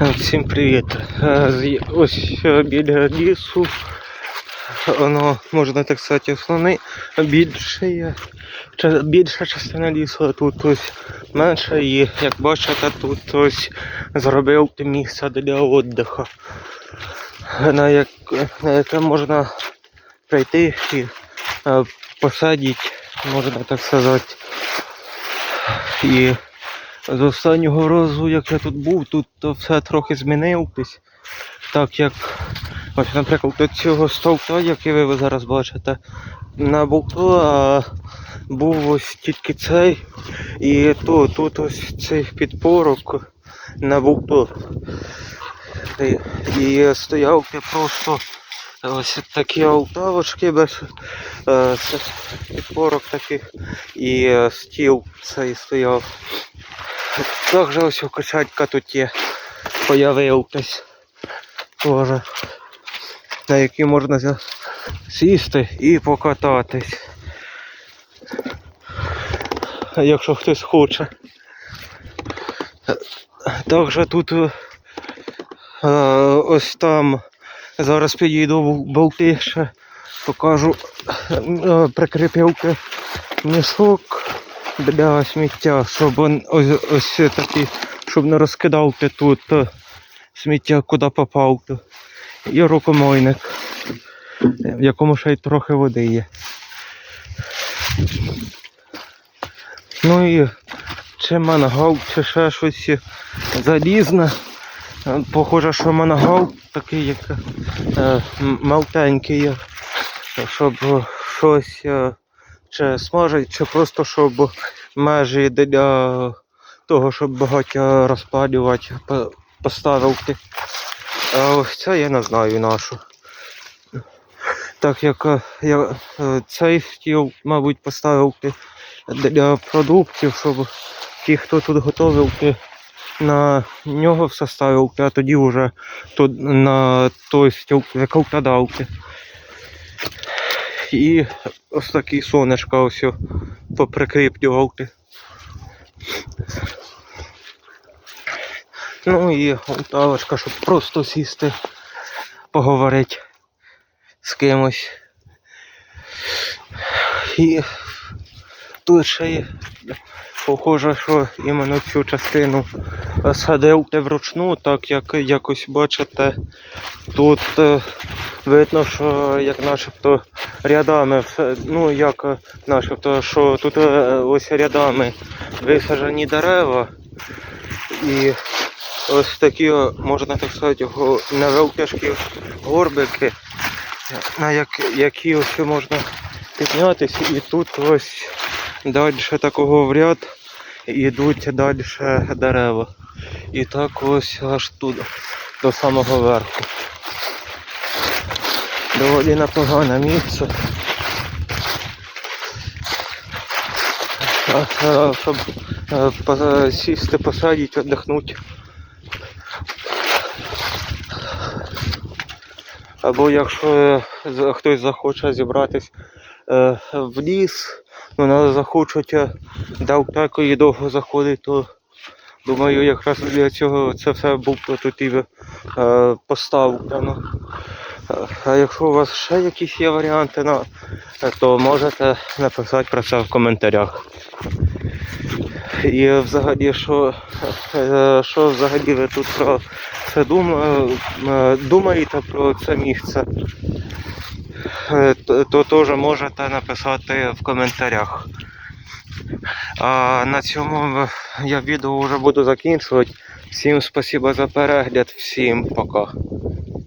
Всім привіт. Ось е, біля лісу. Воно, можна так сказати, основний. Більша частина лісу, а тут ось менше. І як бачите, тут ось зробив місце для віддиху. На, як, на яке можна прийти і е, посадити, можна так сказати. І з останнього разу, як я тут був, тут то все трохи змінилось. Так як, ось, наприклад, до цього стовпа, який ви зараз бачите, на болту, а був ось тільки цей. І то, тут ось цей підпорок на болту. І, і стояв я просто ось такі олтавочки без е, підпорок таких і е, стіл цей стояв. Також ось качатька тут є появився. Тоже. На якій можна сісти і покататись. Якщо хтось хоче. Також тут е, ось там зараз підійду в болти ще покажу е, прикріпівки мішок для сміття, щоб он ось, ось такий, щоб не розкидав ти тут сміття, куди попав. то. І рукомойник, в якому ще й трохи води є. Ну і чи мангал, чи ще щось залізне. Похоже, що мангал такий, як е, малтенький, щоб щось е, чи смажить, чи просто щоб межі для того, щоб багаття розпалювати, по- поставити. А ось це я не знаю нашу. Так як е, я е, цей стіл, мабуть, поставити для продуктів, щоб ті, хто тут готовив, на нього все ставив, а тоді вже на той стіл викладав. І ось такі сонечка ось поприкріплював. Ну і утавочка, щоб просто сісти, поговорити з кимось. І тут ще є похоже, що іменно цю частину садив вручну, так як якось бачите, тут е, видно, що як начебто рядами, ну як е, начебто, що тут е, ось рядами висаджені дерева і ось такі, можна так сказати, невеличкі горбики, на як, які ось можна піднятися, і тут ось далі такого в ряд йдуть далі дерева. І так ось аж тут, до самого верху. Доволі непогане місце. Е, Щоб е, сісти, посадити, віддихнути. Або якщо е, хтось захоче зібратись в ліс, ну захочуть далеко і довго заходить, то думаю, якраз для цього це все був тут і поставлено. А якщо у вас ще якісь є варіанти, ну, то можете написати про це в коментарях. І взагалі, що, е, що взагалі ви тут про це е, думаєте про це місце, е, то теж можете написати в коментарях. А на цьому я відео вже буду закінчувати. Всім спасибо за перегляд, всім пока.